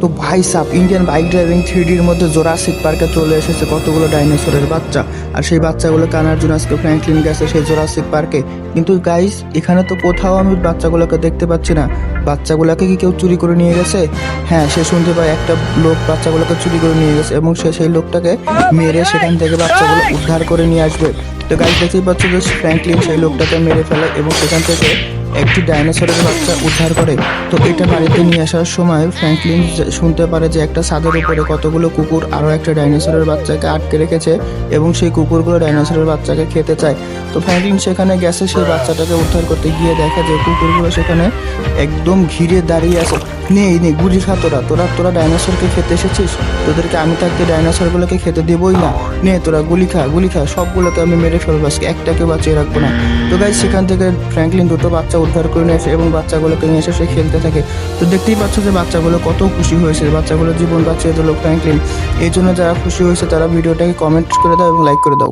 তো ভাই সাপ ইন্ডিয়ান বাইক ড্রাইভিং থ্রিডির মধ্যে জোরাসিক পার্কে চলে এসেছে কতগুলো ডাইনোসরের বাচ্চা। আর সেই বাচ্চাগুলোকে আনার জন্য আজকে ফ্র্যাঙ্কলিন গেছে সেই জোরাসিক পার্কে কিন্তু গাইস এখানে তো কোথাও আমি বাচ্চাগুলোকে দেখতে পাচ্ছি না। বাচ্চাগুলোকে কি কেউ চুরি করে নিয়ে গেছে? হ্যাঁ সে শুনতে পায় একটা লোক বাচ্চাগুলোকে চুরি করে নিয়ে গেছে এবং সে সেই লোকটাকে মেরে সেখান থেকে বাচ্চাগুলো উদ্ধার করে নিয়ে আসবে। তো গাইস দেখতেই পাচ্ছ যে ফ্র্যাঙ্কলিন সেই লোকটাকে মেরে ফেলে এবং সেখান থেকে একটি ডাইনোসরের বাচ্চা উদ্ধার করে। তো এটা বাড়িতে নিয়ে আসার সময় ফ্র্যাঙ্কলিন শুনতে পারে যে একটা ছাদের উপরে কতগুলো কুকুর, আরও একটা ডাইনোসরের বাচ্চাকে আটকে রেখেছে এবং সেই কুকুরগুলো ডাইনোসরের বাচ্চাকে খেতে চায়। তো ফ্র্যাঙ্কলিন সেখানে গেছে, সেই বাচ্চাটাকে উদ্ধার করতে গিয়ে দেখা যে কুকুরগুলো সেখানে একদম ঘিরে দাঁড়িয়ে আছে। নেই নেই গুলি খা তোরা তোরা তোরা ডাইনোসরকে খেতে এসেছিস? তোদেরকে আমি থাকতে ডাইনোসরগুলোকে খেতে দেবই না। নে, তোরা গুলি খা গুলি খা, সবগুলোকে আমি মেরে ফেলব, আজকে একটাকে বাঁচিয়ে রাখব না। তো গাই সেখান থেকে ফ্র্যাঙ্কলিন দুটো বাচ্চা উদ্ধার করে নিয়ে আসে এবং বাচ্চাগুলোকে নিয়ে এসে সে খেলতে থাকে। তো দেখতেই পাচ্ছ যে বাচ্চাগুলো কত খুশি হয়েছে, বাচ্চাগুলো জীবন বাঁচিয়ে দিল ফ্র্যাঙ্কলিন এই জন্য যারা খুশি হয়েছে, তারা ভিডিওটাকে কমেন্ট করে দাও এবং লাইক করে দাও।